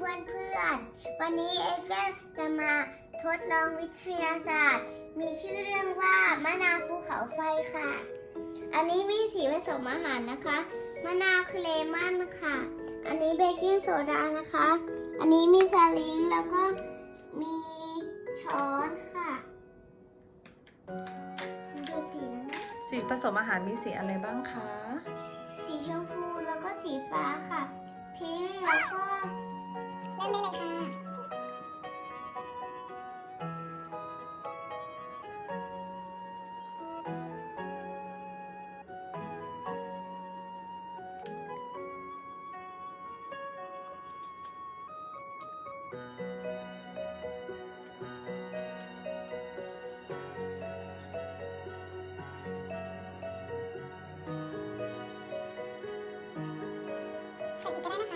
พื่อนๆ วันนี้เอเฟนจะมาทดลองวิทยาศาสตร์ มีชื่อเรื่องว่ามะนาวภูเขาไฟค่ะ อันนี้มีสีผสมอาหารนะคะ มะนาวคือเลมอนค่ะ อันนี้เบกกิ้งโซดานะคะ อันนี้มีสลิงแล้วก็มีช้อนค่ะดูสีนั้นนะสีผสมอาหารมีสีอะไรบ้างคะ สีชมพูแล้วก็สีฟ้าค่ะ พิงค์แล้วก็ ใส่อีกก็ได้นะคะ